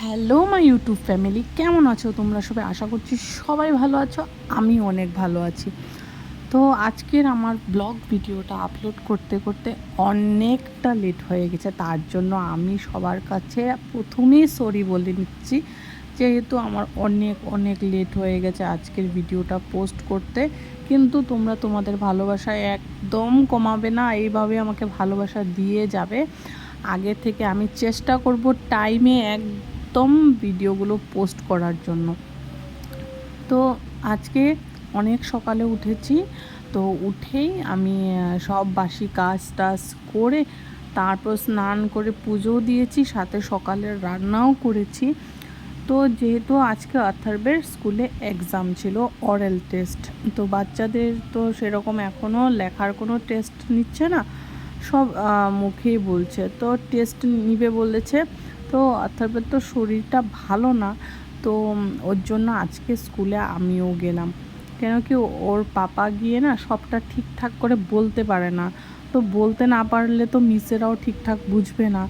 Hello my YouTube family, কেমন আছো তোমরা সবাই? আশা করছি সবাই ভালো আছো আমি অনেক ভালো আছি। তো আজকের আমার ব্লগ ভিডিওটা আপলোড করতে করতে অনেকটা লেট হয়ে গেছে, তার জন্য আমি সবার কাছে প্রথমেই সরি বলে নিচ্ছি, যেহেতু আমার অনেক অনেক লেট হয়ে গেছে আজকের ভিডিওটা পোস্ট করতে। কিন্তু তোমরা তোমাদের ভালোবাসায় একদম কমাবে না, এইভাবে আমাকে ভালোবাসা দিয়ে যাবে। আগে থেকে আমি চেষ্টা করব টাইমে একদম ভিডিওগুলো পোস্ট করার জন্য। তো আজকে অনেক সকালে উঠেছি, তো উঠেই আমি সব বাসি কাজ টাজ করে তারপর স্নান করে পুজোও দিয়েছি, সাথে সকালের রান্নাও করেছি। তো যেহেতু আজকে আথার্বের স্কুলে এক্সাম ছিল অরেল টেস্ট তো বাচ্চাদের তো সেরকম এখনও লেখার কোনো টেস্ট নিচ্ছে না, সব মুখেই বলছে। তো টেস্ট নিবে বলেছে তো অর্থাৎ তো শরীরটা ভালো না, তো ওর জন্য আজকে স্কুলে আমিও গেলাম। কেন কি ওর পাপা গিয়ে না সবটা ঠিকঠাক করে বলতে পারে না। তো বলতে না পারলে তো মিসেরাও ঠিকঠাক বুঝবে না।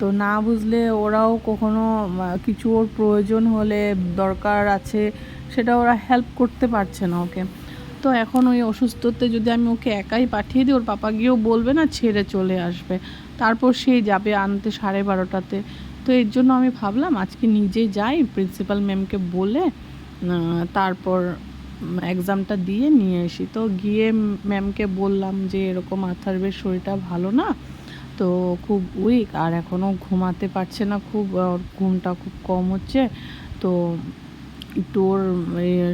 তো না বুঝলে ওরাও কখনো কিছু ওর প্রয়োজন হলে দরকার আছে সেটা ওরা হেল্প করতে পারছে না ওকে। তো এখন ওই অসুস্থতে যদি আমি ওকে একাই পাঠিয়ে দিই, ওর পাপা গিয়েও বলবে না ছেড়ে চলে আসবে। তারপর সেই যাবে আনতে সাড়ে বারোটাতে। তো এর জন্য আমি ভাবলাম আজকে নিজে যাই প্রিন্সিপাল ম্যামকে বলে তারপর এক্সামটা দিয়ে নিয়ে আসি। তো গিয়ে ম্যামকে বললাম যে, এরকম আথার্বের শরীরটা ভালো না? তো খুব উইক আর এখনও ঘুমাতে পারছে না খুব ঘুমটা খুব কম হচ্ছে। তো একটু ওর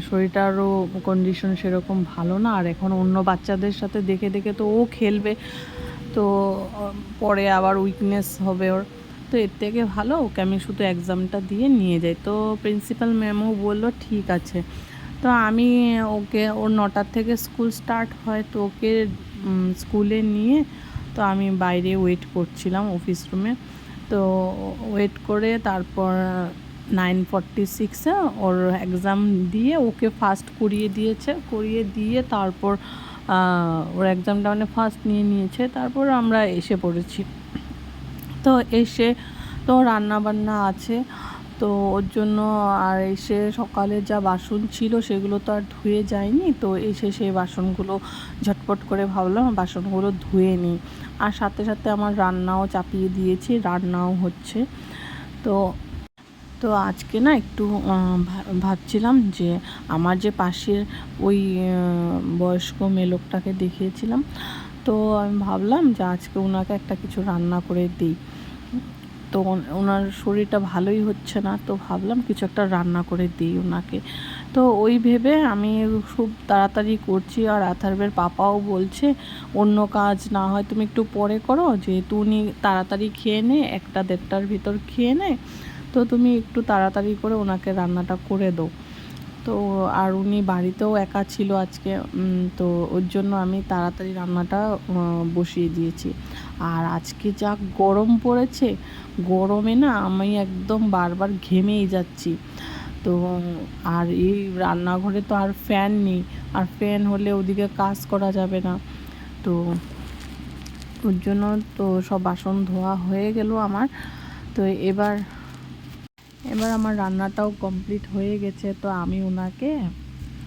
শরীরটারও কন্ডিশন সেরকম ভালো না, আর এখন অন্য বাচ্চাদের সাথে দেখে দেখে তো ও খেলবে। তো পরে আবার উইকনেস হবে ওর। তো এর থেকে ভালো ওকে আমি শুধু এক্সামটা দিয়ে নিয়ে যাই। তো প্রিন্সিপাল ম্যামও বলল, ঠিক আছে। তো আমি ওকে ওর নটার থেকে স্কুল স্টার্ট হয় তো ওকে স্কুলে নিয়ে তো আমি বাইরে ওয়েট করছিলাম অফিস রুমে তো ওয়েট করে তারপর নাইন ফর্টি সিক্সে ওর এক্সাম দিয়ে ওকে ফার্স্ট করিয়ে দিয়েছে। করিয়ে দিয়ে তারপর ওর এক্সামটা মানে ফার্স্ট নিয়ে নিয়েছে। তারপর আমরা এসে পড়েছি। তো এসে তো রান্না বান্না আছে। তো ওর জন্য আর এসে সকালে যা বাসন ছিল সেগুলো তো আর ধুয়ে যায়নি। তো এসে সেই বাসনগুলো ঝটপট করে ভাবলাম বাসনগুলো ধুয়ে নিই। আর সাথে সাথে আমার রান্নাও চাপিয়ে দিয়েছি, রান্নাও হচ্ছে। তো তো আজকে না একটু ভাবছিলাম যে আমার যে পাশের ওই বয়স্ক মেয়ে লোকটাকে দেখিয়েছিলাম। তো আমি ভাবলাম যে আজকে ওনাকে একটা কিছু রান্না করে দিই। তো ওনার শরীরটা ভালোই হচ্ছে না, তো ভাবলাম কিছু একটা রান্না করে দিই ওনাকে তো ওই ভেবে আমি খুব তাড়াতাড়ি করছি আর আথার্বের পাপাও বলছে, অন্য কাজ না হয় তুমি একটু পরে করো, যেহেতু উনি তাড়াতাড়ি খেয়ে নে, একটা দেড়টার ভিতর খেয়ে নে, তো তুমি একটু তাড়াতাড়ি করে ওনাকে রান্নাটা করে দাও। তো আর উনি বাড়িতেও একা ছিল আজকে তো ওর জন্য আমি তাড়াতাড়ি রান্নাটা বসিয়ে দিয়েছি। আর আজকে যা গরম পড়েছে, গরমে না আমি একদম বারবার ঘেমেই যাচ্ছি। তো, আর এই রান্নাঘরে তো আর ফ্যান নেই, আর ফ্যান হলে ওদিকে কাজ করা যাবে না। তো, ওর জন্য তো সব বাসন ধোয়া হয়ে গেল আমার। তো এবার এবার আমার রান্নাটাও কমপ্লিট হয়ে গেছে, তো আমি ওনাকে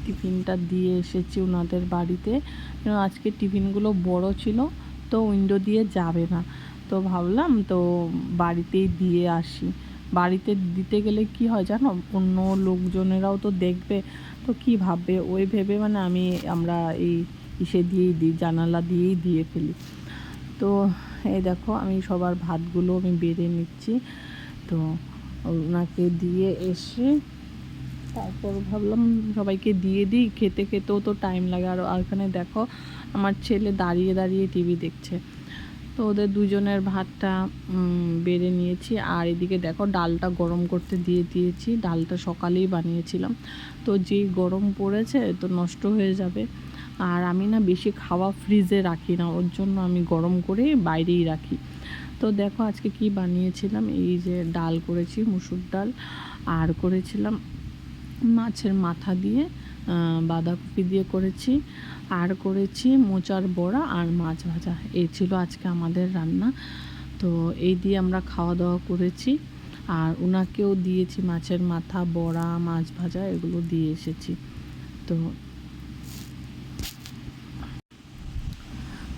টিফিনটা দিয়ে এসেছি ওনাদের বাড়িতে। আজকে টিফিনগুলো বড় ছিল, তো উইন্ডো দিয়ে যাবে না। তো ভাবলাম, তো বাড়িতেই দিয়ে আসি। বাড়িতে দিতে গেলে কি হয় জানো, অন্য লোকজনেরাও তো দেখবে, তো কি ভাববে? ওই ভেবে মানে আমি আমরা এই ইসে দিয়েই দিই, জানালা দিয়েই দিয়ে ফেলি। তো এই দেখো, আমি সবার ভাতগুলো আমি বেড়ে নিচ্ছি। তো ওনাকে দিয়ে এসে তারপর ভাবলাম সবাইকে দিয়ে দিই। খেতে খেতেও তো টাইম লাগে। আর এখানে দেখো, আমার ছেলে দাঁড়িয়ে দাঁড়িয়ে টিভি দেখছে। তো ওদের দুজনের ভাতটা বেড়ে নিয়েছি। আর এদিকে দেখো, ডালটা গরম করতে দিয়ে দিয়েছি। ডালটা সকালেই বানিয়েছিলাম। তো যেই গরম পড়েছে, তো নষ্ট হয়ে যাবে। আর আমি না বেশি খাওয়া ফ্রিজে রাখি না। ওর জন্য আমি গরম করে বাইরেই রাখি। তো দেখো আজকে কি বানিয়েছিলাম? এই যে ডাল করেছি, মুসুর ডাল। আর করেছিলাম মাছের মাথা দিয়ে বাঁধাকপি দিয়ে করেছি। আর করেছি মোচার বড়া আর মাছ ভাজা। এই ছিল আজকে আমাদের রান্না। তো এই দিয়ে আমরা খাওয়া দাওয়া করেছি। আর ওনাকেও দিয়েছি মাছের মাথা, বড়া, মাছ ভাজা, এগুলো দিয়ে এসেছি। তো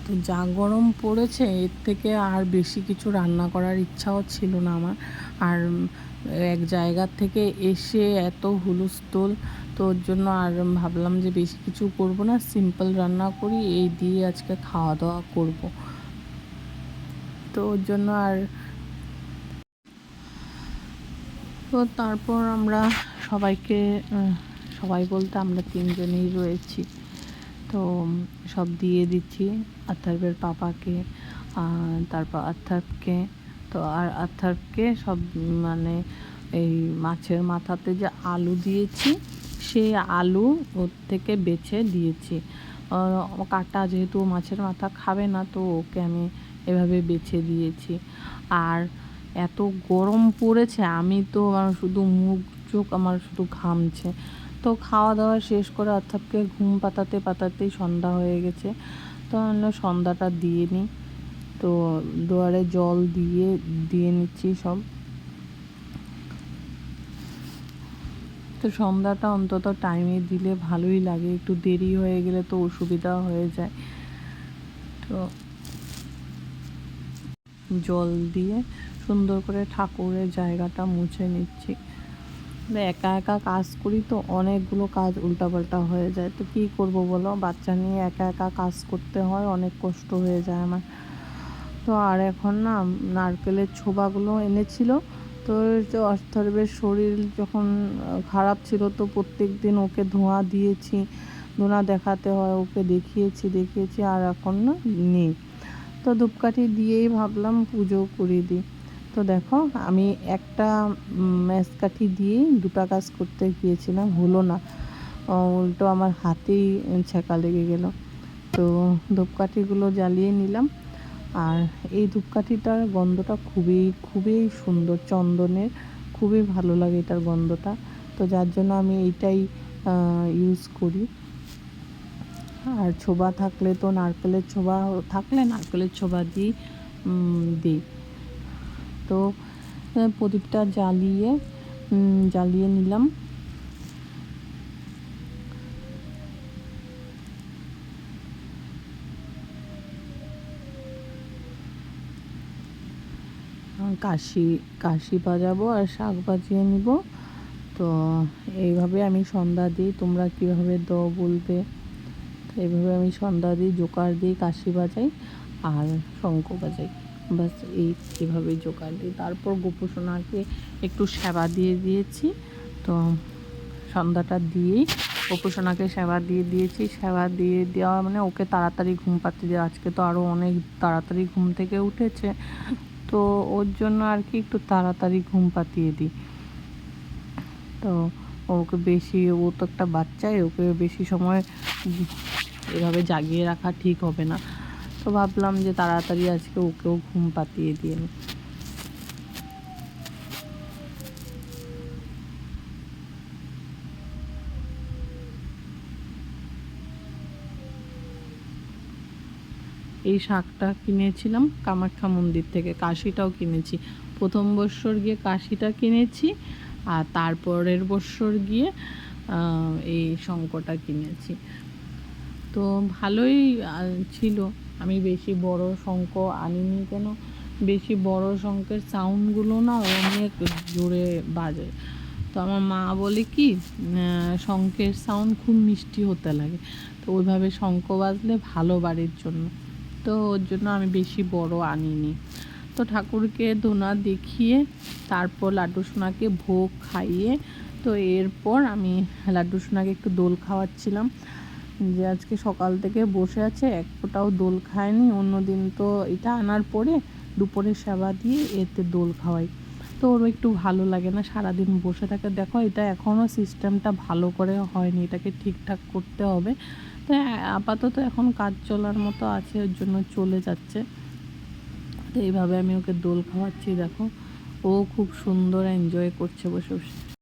তো যা গরম পড়েছে, এর থেকে আর বেশি কিছু রান্না করার ইচ্ছাও ছিল না আমার। আর এক জায়গার থেকে এসে এত হুলস্থুল তো ওর জন্য আর ভাবলাম যে বেশি কিছু করব না, সিম্পল রান্না করি, এই দিয়ে আজকে খাওয়া দাওয়া করব। তো ওর জন্য আর তো তারপর আমরা সবাইকে, সবাই বলতে আমরা তিনজনেই রয়েছি। তো সব দিয়ে দিচ্ছি। আথার্বের পাপাকে তারপর আথার্বকে তো আর আথার্বকে সব মানে এই মাছের মাথাতে যে আলু দিয়েছি, সেই আলু ওর থেকে বেছে দিয়েছি। কাটা যেহেতু মাছের মাথা খাবে না, তো ওকে আমি এভাবে বেছে দিয়েছি। আর এত গরম পড়েছে, আমি তো শুধু মুখ চোখ আমার শুধু ঘামছে। তো খাওয়া দাওয়া শেষ করে অর্থাৎকে ঘুম পাতাতে পাতাতেই সন্ধ্যা হয়ে গেছে। তো আমরা সন্ধ্যাটা দিয়ে নিই। তো দুয়ারে জল দিয়ে দিয়ে নিচ্ছি সব। তো সন্ধ্যাটা অন্তত টাইমে দিলে ভালোই লাগে। একটু দেরি হয়ে গেলে তো অসুবিধা হয়ে যায়। তো জল দিয়ে সুন্দর করে ঠাকুরের জায়গাটা মুছে নিচ্ছি। একা একা কাজ করি তো অনেকগুলো কাজ উল্টাপাল্টা হয়ে যায়। তো কী করব বলো? বাচ্চা নিয়ে একা একা কাজ করতে হয়, অনেক কষ্ট হয়ে যায় আমার। তো আর এখন না, নারকেলের ছোবাগুলো এনেছিল। তো যে শরীর যখন খারাপ ছিল তো প্রত্যেক দিন ওকে ধোঁয়া দিয়েছি। ধোঁয়া দেখাতে হয়, ওকে দেখিয়েছি দেখিয়েছি, আর এখন না নেই। তো ধূপকাঠি দিয়েই ভাবলাম পুজো করে দিই। তো দেখো, আমি একটা কাঠি দিয়েই দুটা কাজ করতে গিয়েছিলাম, হলো না। উল্টো আমার হাতেই ছেঁকা লেগে গেল। তো ধূপকাঠিগুলো জ্বালিয়ে নিলাম। আর এই ধূপকাঠিটার গন্ধটা খুবই খুবই সুন্দর, চন্দনের, খুবই ভালো লাগে এটার গন্ধটা। তো যার জন্য আমি এইটাই ইউজ করি। আর ছোবা থাকলে তো নারকেলের ছোবা, থাকলে নারকেলের ছোবা দিই দিই। তো প্রদীপটা জ্বালিয়ে জ্বালিয়ে নিলাম। কাশি কাশি বাজাবো আর শাক বাজিয়ে নিব। তো, এইভাবে আমি সন্ধ্যা দিই, তোমরা কীভাবে দাও বলবে? এইভাবে আমি সন্ধ্যা দিই, জোকার দিই, কাশি বাজাই আর শঙ্খ বাজাই। বাস এই এভাবে জোগাড় দিই তারপর গোপোষণাকে একটু সেবা দিয়ে দিয়েছি। তো সন্ধ্যাটা দিয়েই গোপোষণাকে সেবা দিয়ে দিয়েছি। সেবা দিয়ে দেওয়া মানে ওকে তাড়াতাড়ি ঘুম পাচ্ছে দিয়ে আজকে তো আরও অনেক তাড়াতাড়ি ঘুম থেকে উঠেছে। তো ওর জন্য আর কি একটু তাড়াতাড়ি ঘুম পাতিয়ে দিই। তো ওকে বেশি, ও তো একটা বাচ্চাই, ওকে বেশি সময় এভাবে জাগিয়ে রাখা ঠিক হবে না। তো ভাবলাম যে তাড়াতাড়ি আজকে ওকেও ঘুম পাতিয়ে দিয়ে এই শাকটা কিনেছিলাম কামাখ্যা মন্দির থেকে, কাশিটাও কিনেছি। প্রথম বৎসর গিয়ে কাশিটা কিনেছি, আর তারপরের বৎসর গিয়ে এই শঙ্কটা কিনেছি। তো ভালোই ছিল। আমি বেশি বড় শঙ্খ আনিনি কেন? বেশি বড় শঙ্খের সাউন্ডগুলো না অনেক জোরে বাজে। তো আমার মা বলে কি শঙ্খের সাউন্ড খুব মিষ্টি হতে লাগে। তো ওইভাবে শঙ্খ বাজলে ভালো বাড়ির জন্য। তো ওর জন্য আমি বেশি বড় আনিনি। তো ঠাকুরকে দোনা দেখিয়ে, তারপর লাড্ডু সোনাকে ভোগ খাইয়ে, তো এরপর আমি লাড্ডু সোনাকে একটু দোল খাওয়াচ্ছিলাম। যে আজকে সকাল থেকে বসে আছে, এক ফোঁটাও দোল খায়নি। অন্য দিন তো এটা আনার পরে দুপুরে সেবা দিয়ে এতে দোল খাওয়াই। তো ওরও একটু ভালো লাগে না সারাদিন বসে থাকে। দেখো, এটা এখনও সিস্টেমটা ভালো করে হয়নি। এটাকে ঠিকঠাক করতে হবে। তো আপাতত এখন কাজ চলার মতো আছে, ওর জন্য চলে যাচ্ছে। তো এইভাবে আমি ওকে দোল খাওয়াচ্ছি, দেখো। ও খুব সুন্দর এনজয় করছে বসে বসে।